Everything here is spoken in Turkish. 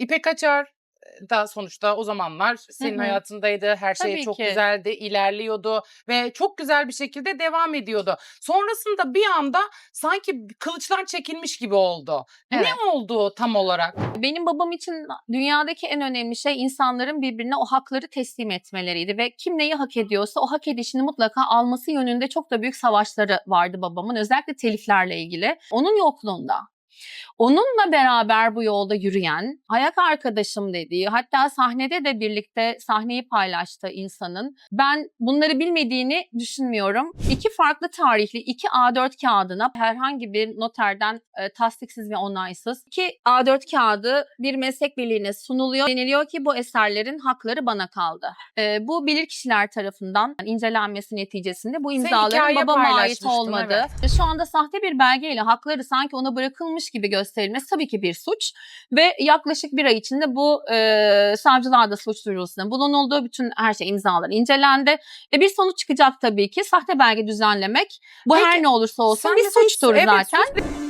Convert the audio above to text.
İpek Açar da sonuçta o zamanlar senin hı. hayatındaydı. Her şey Tabii çok ki. güzeldi, ilerliyordu ve çok güzel bir şekilde devam ediyordu. Sonrasında bir anda sanki kılıçlar çekilmiş gibi oldu. Evet. Ne oldu tam olarak? Benim babam için dünyadaki en önemli şey insanların birbirine o hakları teslim etmeleriydi ve kim neyi hak ediyorsa o hak edişini mutlaka alması yönünde çok da büyük savaşları vardı babamın özellikle teliflerle ilgili. Onun yokluğunda Onunla beraber bu yolda yürüyen, ayak arkadaşım dediği, hatta sahnede de birlikte sahneyi paylaştığı insanın ben bunları bilmediğini düşünmüyorum. İki farklı tarihli, iki A4 kağıdına herhangi bir noterden e, tasdiksiz ve onaysız iki A4 kağıdı bir meslek birliğine sunuluyor. Deniliyor ki bu eserlerin hakları bana kaldı. E, bu bilirkişiler tarafından incelenmesi neticesinde bu imzaların babama ait olmadı. Şu anda sahte bir belgeyle hakları sanki ona bırakılmış gibi gösterilmesi tabii ki bir suç ve yaklaşık bir ay içinde bu e, savcılığa da suç duyurulmasına bulunuldu. Bütün her şey imzalar incelendi. E, bir sonuç çıkacak tabii ki. Sahte belge düzenlemek bu Peki, her ne olursa olsun bir suçtur evet, zaten. suç-